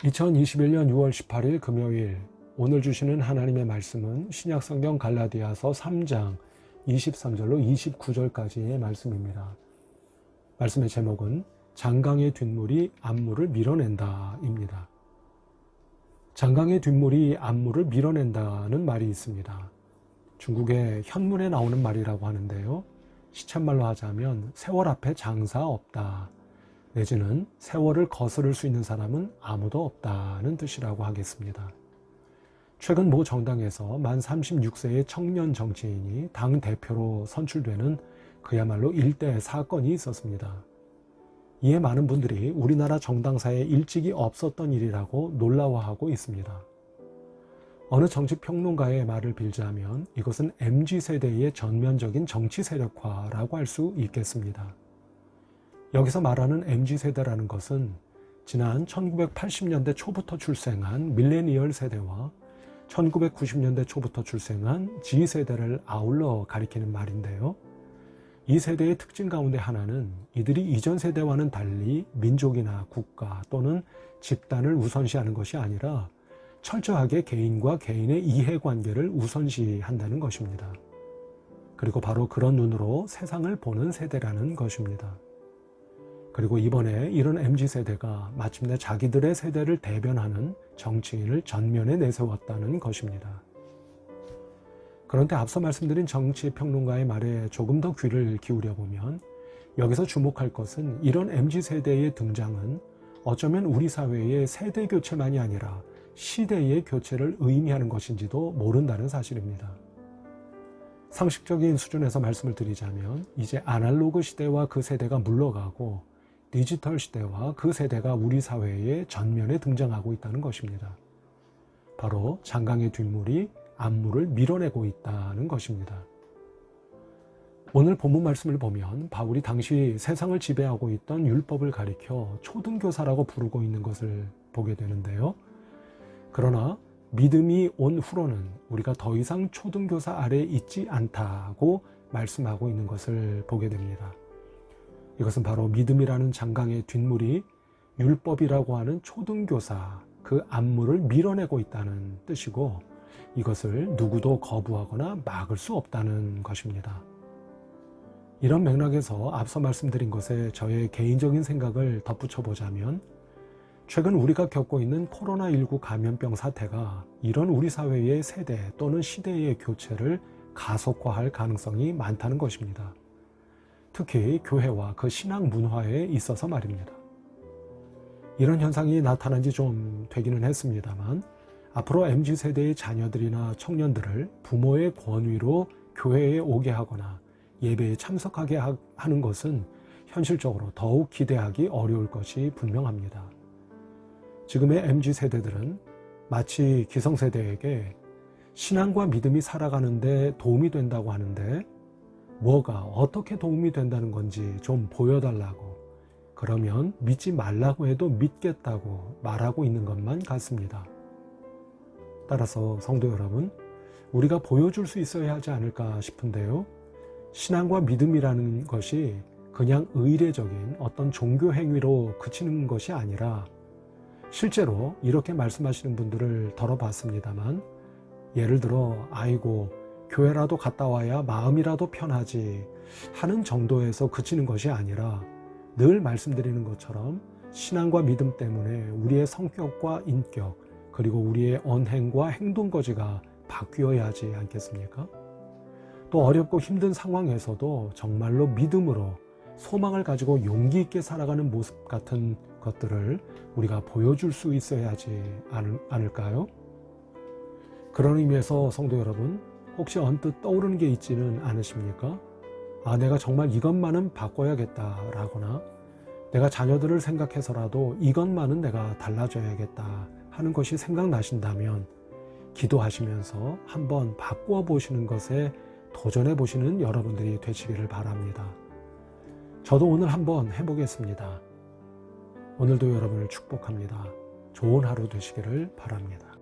2021년 6월 18일 금요일 오늘 주시는 하나님의 말씀은 신약성경 갈라디아서 3장 23절로 29절까지의 말씀입니다. 말씀의 제목은 장강의 뒷물이 안물을 밀어낸다입니다. 장강의 뒷물이 안물을 밀어낸다는 말이 있습니다. 중국의 현문에 나오는 말이라고 하는데요. 시쳇말로 하자면 세월 앞에 장사 없다. 내지는 세월을 거스를 수 있는 사람은 아무도 없다는 뜻이라고 하겠습니다. 최근 모 정당에서 만 36세의 청년 정치인이 당 대표로 선출되는 그야말로 일대 사건이 있었습니다. 이에 많은 분들이 우리나라 정당사에 일찍이 없었던 일이라고 놀라워하고 있습니다. 어느 정치 평론가의 말을 빌자면 이것은 MG세대의 전면적인 정치 세력화라고 할 수 있겠습니다. 여기서 말하는 MG세대라는 것은 지난 1980년대 초부터 출생한 밀레니얼 세대와 1990년대 초부터 출생한 G세대를 아울러 가리키는 말인데요. 이 세대의 특징 가운데 하나는 이들이 이전 세대와는 달리 민족이나 국가 또는 집단을 우선시하는 것이 아니라 철저하게 개인과 개인의 이해관계를 우선시한다는 것입니다. 그리고 바로 그런 눈으로 세상을 보는 세대라는 것입니다. 그리고 이번에 이런 MZ세대가 마침내 자기들의 세대를 대변하는 정치인을 전면에 내세웠다는 것입니다. 그런데 앞서 말씀드린 정치 평론가의 말에 조금 더 귀를 기울여 보면 여기서 주목할 것은 이런 MZ세대의 등장은 어쩌면 우리 사회의 세대 교체만이 아니라 시대의 교체를 의미하는 것인지도 모른다는 사실입니다. 상식적인 수준에서 말씀을 드리자면 이제 아날로그 시대와 그 세대가 물러가고 디지털 시대와 그 세대가 우리 사회의 전면에 등장하고 있다는 것입니다. 바로 장강의 뒷물이 안물을 밀어내고 있다는 것입니다. 오늘 본문 말씀을 보면 바울이 당시 세상을 지배하고 있던 율법을 가리켜 초등교사라고 부르고 있는 것을 보게 되는데요. 그러나 믿음이 온 후로는 우리가 더 이상 초등교사 아래 있지 않다고 말씀하고 있는 것을 보게 됩니다. 이것은 바로 믿음이라는 장강의 뒷물이 율법이라고 하는 초등교사 그 안물을 밀어내고 있다는 뜻이고 이것을 누구도 거부하거나 막을 수 없다는 것입니다. 이런 맥락에서 앞서 말씀드린 것에 저의 개인적인 생각을 덧붙여 보자면 최근 우리가 겪고 있는 코로나19 감염병 사태가 이런 우리 사회의 세대 또는 시대의 교체를 가속화할 가능성이 많다는 것입니다. 특히 교회와 그 신앙 문화에 있어서 말입니다. 이런 현상이 나타난 지 좀 되기는 했습니다만 앞으로 MZ세대의 자녀들이나 청년들을 부모의 권위로 교회에 오게 하거나 예배에 참석하게 하는 것은 현실적으로 더욱 기대하기 어려울 것이 분명합니다. 지금의 MZ세대들은 마치 기성세대에게 신앙과 믿음이 살아가는데 도움이 된다고 하는데 뭐가 어떻게 도움이 된다는 건지 좀 보여달라고 그러면 믿지 말라고 해도 믿겠다고 말하고 있는 것만 같습니다. 따라서 성도 여러분, 우리가 보여줄 수 있어야 하지 않을까 싶은데요. 신앙과 믿음이라는 것이 그냥 의례적인 어떤 종교 행위로 그치는 것이 아니라 실제로 이렇게 말씀하시는 분들을 덜어봤습니다만 예를 들어 아이고 교회라도 갔다 와야 마음이라도 편하지 하는 정도에서 그치는 것이 아니라 늘 말씀드리는 것처럼 신앙과 믿음 때문에 우리의 성격과 인격 그리고 우리의 언행과 행동 거지가 바뀌어야 하지 않겠습니까? 또 어렵고 힘든 상황에서도 정말로 믿음으로 소망을 가지고 용기 있게 살아가는 모습 같은 것들을 우리가 보여줄 수 있어야 하지 않을까요? 그런 의미에서 성도 여러분, 혹시 언뜻 떠오르는 게 있지는 않으십니까? 아, 내가 정말 이것만은 바꿔야겠다라거나 내가 자녀들을 생각해서라도 이것만은 내가 달라져야겠다 하는 것이 생각나신다면 기도하시면서 한번 바꾸어 보시는 것에 도전해 보시는 여러분들이 되시기를 바랍니다. 저도 오늘 한번 해보겠습니다. 오늘도 여러분을 축복합니다. 좋은 하루 되시기를 바랍니다.